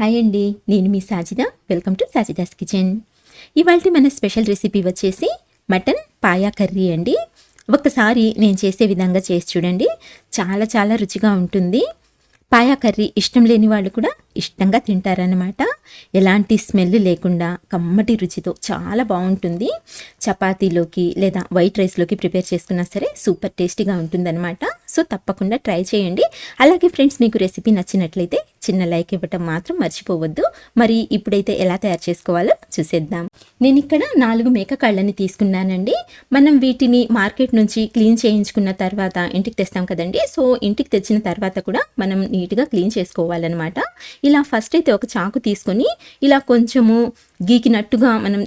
Hi అండి నేను మీ Sajida. Welcome to Sajida's kitchen. ఇవాళ మన స్పెషల్ రెసిపీ వచ్చేసి మటన్ పాయా కర్రీ అండి. ఒక్కసారి నేను చేసే విధంగా చేసి చూడండి. చాలా చాలా రుచిగా ఉంటుంది. పాయా కర్రీ ఇష్టం లేని వాళ్ళు కూడా ఇష్టంగా తింటారనమాట ఎలాంటి స్మెల్ లేకుండా కమ్మటి రుచితో చాలా బాగుంటుంది. చపాతీలోకి లేదా వైట్ రైస్లోకి ప్రిపేర్ చేసుకున్నా సరే సూపర్ టేస్టీగా ఉంటుందన్నమాట. సో తప్పకుండా ట్రై చేయండి. అలాగే ఫ్రెండ్స్ మీకు రెసిపీ నచ్చినట్లయితే చిన్న లైక్ ఇవ్వటం మాత్రం మర్చిపోవద్దు. మరి ఇప్పుడైతే ఎలా తయారు చేసుకోవాలో చూసేద్దాం. నేను ఇక్కడ నాలుగు మేక కళ్ళని తీసుకున్నానండి. మనం వీటిని మార్కెట్ నుంచి క్లీన్ చేయించుకున్న తర్వాత ఇంటికి తెస్తాం కదండి. సో ఇంటికి తెచ్చిన తర్వాత కూడా మనం నీట్గా క్లీన్ చేసుకోవాలన్నమాట. ఇలా ఫస్ట్ అయితే ఒక చాకు తీసుకొని ఇలా కొంచెము గీకినట్టుగా మనం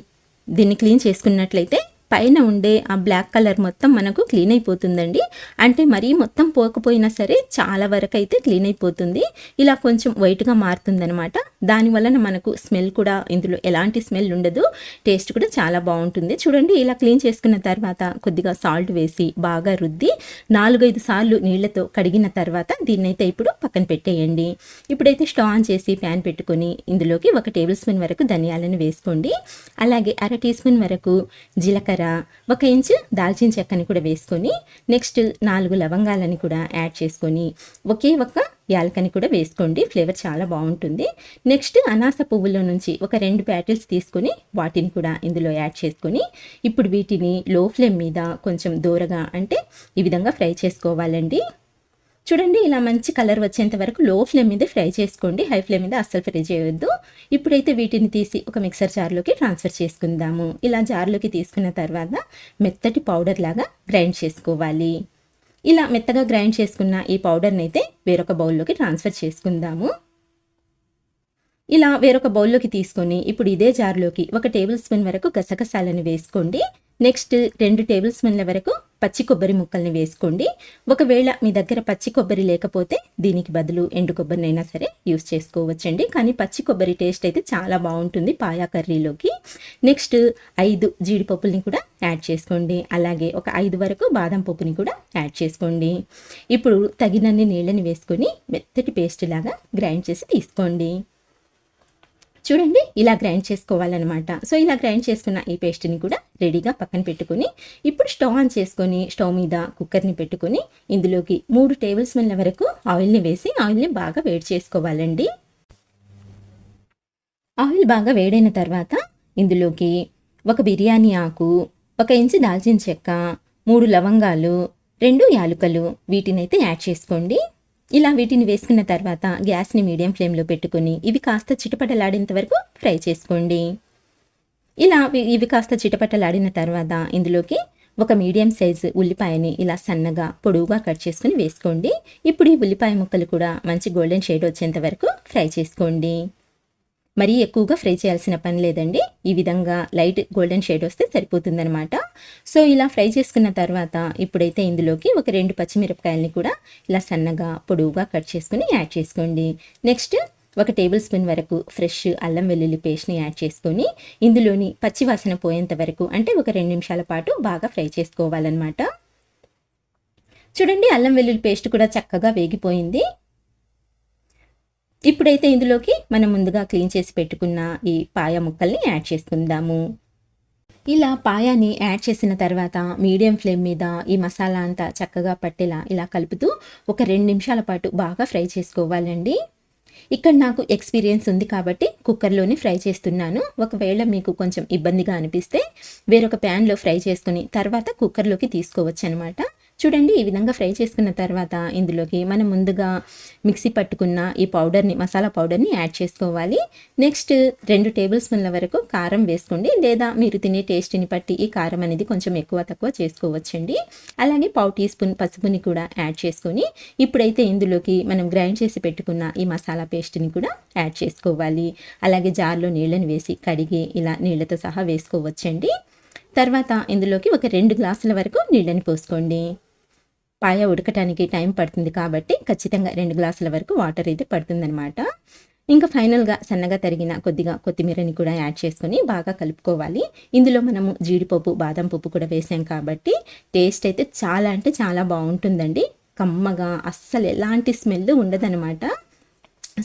దీన్ని క్లీన్ చేసుకున్నట్లయితే పైన ఉండే ఆ బ్లాక్ కలర్ మొత్తం మనకు క్లీన్ అయిపోతుందండి. అంటే మరీ మొత్తం పోకపోయినా సరే చాలా వరకు అయితే క్లీన్ అయిపోతుంది. ఇలా కొంచెం వైట్గా మారుతుందనమాట దాని వలన మనకు స్మెల్ కూడా ఇందులో ఎలాంటి స్మెల్ ఉండదు. టేస్ట్ కూడా చాలా బాగుంటుంది. చూడండి ఇలా క్లీన్ చేసుకున్న తర్వాత కొద్దిగా సాల్ట్ వేసి బాగా రుద్ది నాలుగైదు సార్లు నీళ్ళతో కడిగిన తర్వాత దీన్నైతే ఇప్పుడు పక్కన పెట్టేయండి. ఇప్పుడైతే స్టవ్ ఆన్ చేసి ప్యాన్ పెట్టుకొని ఇందులోకి ఒక టేబుల్ స్పూన్ వరకు ధనియాలను వేసుకోండి. అలాగే అర టీ స్పూన్ వరకు జీలకర్ర ఒక ఇంచు దాల్చిన చెక్కని కూడా వేసుకొని నెక్స్ట్ నాలుగు లవంగాలని కూడా యాడ్ చేసుకొని ఒకే ఒక యాలకని కూడా వేసుకోండి. ఫ్లేవర్ చాలా బాగుంటుంది. నెక్స్ట్ అనాస పువ్వులో నుంచి ఒక రెండు ప్యాటిల్స్ తీసుకొని వాటిని కూడా ఇందులో యాడ్ చేసుకొని ఇప్పుడు వీటిని లో ఫ్లేమ్ మీద కొంచెం దూరగా అంటే ఈ విధంగా ఫ్రై చేసుకోవాలండి. చూడండి ఇలా మంచి కలర్ వచ్చేంత వరకు లో ఫ్లేమ్ మీద ఫ్రై చేసుకోండి. హై ఫ్లేమ్ మీద అస్సలు ఫ్రై చేయొద్దు. ఇప్పుడైతే వీటిని తీసి ఒక మిక్సర్ జార్లోకి ట్రాన్స్ఫర్ చేసుకుందాము. ఇలా జార్లోకి తీసుకున్న తర్వాత మెత్తటి పౌడర్ లాగా గ్రైండ్ చేసుకోవాలి. ఇలా మెత్తగా గ్రైండ్ చేసుకున్న ఈ పౌడర్ని అయితే వేరొక బౌల్లోకి ట్రాన్స్ఫర్ చేసుకుందాము. ఇలా వేరొక బౌల్లోకి తీసుకొని ఇప్పుడు ఇదే జార్లోకి ఒక టేబుల్ స్పూన్ వరకు గసగసాలని వేసుకోండి. నెక్స్ట్ రెండు టేబుల్ స్పూన్ల వరకు పచ్చి కొబ్బరి ముక్కల్ని వేసుకోండి. ఒకవేళ మీ దగ్గర పచ్చి కొబ్బరి లేకపోతే దీనికి బదులు ఎండు కొబ్బరినైనా సరే యూస్ చేసుకోవచ్చండి. కానీ పచ్చి కొబ్బరి టేస్ట్ అయితే చాలా బాగుంటుంది పాయా కర్రీలోకి. నెక్స్ట్ ఐదు జీడిపప్పుల్ని కూడా యాడ్ చేసుకోండి. అలాగే ఒక ఐదు వరకు బాదం పప్పుని కూడా యాడ్ చేసుకోండి. ఇప్పుడు తగినన్ని నీళ్ళని వేసుకొని మెత్తటి పేస్ట్ లాగా గ్రైండ్ చేసి తీసుకోండి. చూడండి ఇలా గ్రైండ్ చేసుకోవాలన్నమాట. సో ఇలా గ్రైండ్ చేసుకున్న ఈ పేస్ట్ని కూడా రెడీగా పక్కన పెట్టుకుని ఇప్పుడు స్టవ్ ఆన్ చేసుకొని స్టవ్ మీద కుక్కర్ని పెట్టుకొని ఇందులోకి మూడు టేబుల్ స్పూన్ల వరకు ఆయిల్ని వేసి ఆయిల్ని బాగా వేడి చేసుకోవాలండి. ఆయిల్ బాగా వేడైన తర్వాత ఇందులోకి ఒక బిర్యానీ ఆకు ఒక ఇంచు దాల్చిన చెక్క మూడు లవంగాలు రెండు యాలుకలు వీటినైతే యాడ్ చేసుకోండి. ఇలా వీటిని వేసుకున్న తర్వాత గ్యాస్ని మీడియం ఫ్లేమ్లో పెట్టుకొని ఇవి కాస్త చిటపటలాడేంత వరకు ఫ్రై చేసుకోండి. ఇలా ఇవి కాస్త చిటపటలాడిన తర్వాత ఇందులోకి ఒక మీడియం సైజు ఉల్లిపాయని ఇలా సన్నగా పొడవుగా కట్ చేసుకుని వేసుకోండి. ఇప్పుడు ఈ ఉల్లిపాయ ముక్కలు కూడా మంచి గోల్డెన్ షేడ్ వచ్చేంత వరకు ఫ్రై చేసుకోండి. మరీ ఎక్కువగా ఫ్రై చేయాల్సిన పని లేదండి. ఈ విధంగా లైట్ గోల్డెన్ షేడ్ వస్తే సరిపోతుందనమాట సో ఇలా ఫ్రై చేసుకున్న తర్వాత ఇప్పుడైతే ఇందులోకి ఒక రెండు పచ్చిమిరపకాయలని కూడా ఇలా సన్నగా పొడవుగా కట్ చేసుకుని యాడ్ చేసుకోండి. నెక్స్ట్ ఒక టేబుల్ స్పూన్ వరకు ఫ్రెష్ అల్లం వెల్లుల్లి పేస్ట్ని యాడ్ చేసుకొని ఇందులోని పచ్చివాసన పోయేంత వరకు అంటే ఒక రెండు నిమిషాల పాటు బాగా ఫ్రై చేసుకోవాలన్నమాట. చూడండి అల్లం వెల్లుల్లి పేస్ట్ కూడా చక్కగా వేగిపోయింది. ఇప్పుడైతే ఇందులోకి మనం ముందుగా క్లీన్ చేసి పెట్టుకున్న ఈ పాయ ముక్కల్ని యాడ్ చేసుకుందాము. ఇలా పాయాని యాడ్ చేసిన తర్వాత మీడియం ఫ్లేమ్ మీద ఈ మసాలా అంతా చక్కగా పట్టేలా ఇలా కలుపుతూ ఒక రెండు నిమిషాల పాటు బాగా ఫ్రై చేసుకోవాలండి. ఇక్కడ నాకు ఎక్స్పీరియన్స్ ఉంది కాబట్టి కుక్కర్లోనే ఫ్రై చేస్తున్నాను. ఒకవేళ మీకు కొంచెం ఇబ్బందిగా అనిపిస్తే వేరొక ప్యాన్లో ఫ్రై చేసుకుని తర్వాత కుక్కర్లోకి తీసుకోవచ్చు అనమాట చూడండి ఈ విధంగా ఫ్రై చేసుకున్న తర్వాత ఇందులోకి మనం ముందుగా మిక్సీ పట్టుకున్న ఈ పౌడర్ని మసాలా పౌడర్ని యాడ్ చేసుకోవాలి. నెక్స్ట్ రెండు టేబుల్ స్పూన్ల వరకు కారం వేసుకోండి లేదా మీరు తినే టేస్ట్ని బట్టి ఈ కారం అనేది కొంచెం ఎక్కువ తక్కువ చేసుకోవచ్చండి. అలాగే పావు టీ స్పూన్ పసుపుని కూడా యాడ్ చేసుకొని ఇప్పుడైతే ఇందులోకి మనం గ్రైండ్ చేసి పెట్టుకున్న ఈ మసాలా పేస్ట్ని కూడా యాడ్ చేసుకోవాలి. అలాగే జార్లో నీళ్ళని వేసి కడిగి ఇలా నీళ్ళతో సహా వేసుకోవచ్చండి. తర్వాత ఇందులోకి ఒక రెండు గ్లాసుల వరకు నీళ్ళని పోసుకోండి. పాయ ఉడకటానికి టైం పడుతుంది కాబట్టి ఖచ్చితంగా రెండు గ్లాసుల వరకు వాటర్ అయితే పడుతుందనమాట ఇంకా ఫైనల్గా సన్నగా తరిగిన కొద్దిగా కొత్తిమీరని కూడా యాడ్ చేసుకొని బాగా కలుపుకోవాలి. ఇందులో మనము జీడిపప్పు బాదం పప్పు కూడా వేసాం కాబట్టి టేస్ట్ అయితే చాలా అంటే చాలా బాగుంటుందండి. కమ్మగా అస్సలు ఎలాంటి స్మెల్ ఉండదనమాట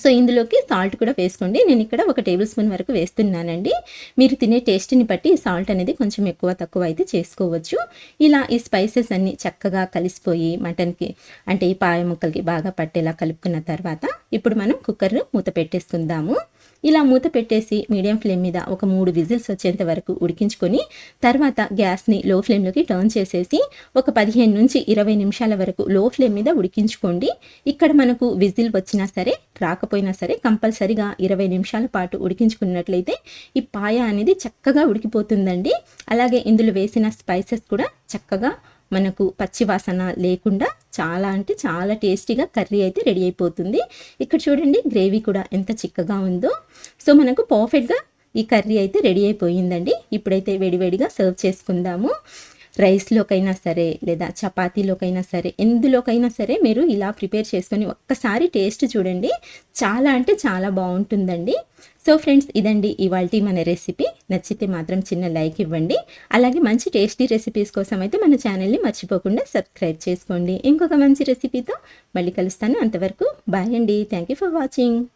సో ఇందులోకి సాల్ట్ కూడా వేసుకోండి. నేను ఇక్కడ ఒక టేబుల్ స్పూన్ వరకు వేస్తున్నానండి. మీరు తినే టేస్ట్ని బట్టి సాల్ట్ అనేది కొంచెం ఎక్కువ తక్కువ అయితే చేసుకోవచ్చు. ఇలా ఈ స్పైసెస్ అన్నీ చక్కగా కలిసిపోయి మటన్కి అంటే ఈ పాయ ముక్కలకి బాగా పట్టేలా కలుపుకున్న తర్వాత ఇప్పుడు మనం కుక్కర్ మూత పెట్టేసుకుందాము. ఇలా మూత పెట్టేసి మీడియం ఫ్లేమ్ మీద ఒక మూడు విజిల్స్ వచ్చేంత వరకు ఉడికించుకొని తర్వాత గ్యాస్ని లో ఫ్లేమ్లోకి టర్న్ చేసేసి ఒక పదిహేను నుంచి ఇరవై నిమిషాల వరకు లో ఫ్లేమ్ మీద ఉడికించుకోండి. ఇక్కడ మనకు విజిల్ వచ్చినా సరే రాకపోయినా సరే కంపల్సరిగా ఇరవై నిమిషాల పాటు ఉడికించుకున్నట్లయితే ఈ పాయ అనేది చక్కగా ఉడికిపోతుందండి. అలాగే ఇందులో వేసిన స్పైసెస్ కూడా చక్కగా మనకు పచ్చివాసన లేకుండా చాలా అంటే చాలా టేస్టీగా కర్రీ అయితే రెడీ అయిపోతుంది. ఇక్కడ చూడండి గ్రేవీ కూడా ఎంత చిక్కగా ఉందో. సో మనకు పర్ఫెక్ట్గా ఈ కర్రీ అయితే రెడీ అయిపోయిందండి. ఇప్పుడైతే వేడివేడిగా సర్వ్ చేసుకుందాము. రైస్లోకైనా సరే లేదా చపాతీలోకైనా సరే ఎందులోకైనా సరే మీరు ఇలా ప్రిపేర్ చేసుకొని ఒక్కసారి టేస్ట్ చూడండి. చాలా అంటే చాలా బాగుంటుందండి. సో ఫ్రెండ్స్ ఇదండి ఇవాళ మన రెసిపీ. నచ్చితే మాత్రం చిన్న లైక్ ఇవ్వండి. అలాగే మంచి టేస్టీ రెసిపీస్ కోసం అయితే మన ఛానల్ని మర్చిపోకుండా సబ్స్క్రైబ్ చేసుకోండి. ఇంకొక మంచి రెసిపీతో మళ్ళీ కలుస్తాను అంతవరకు. బాయ్ అండి. Thank you for watching.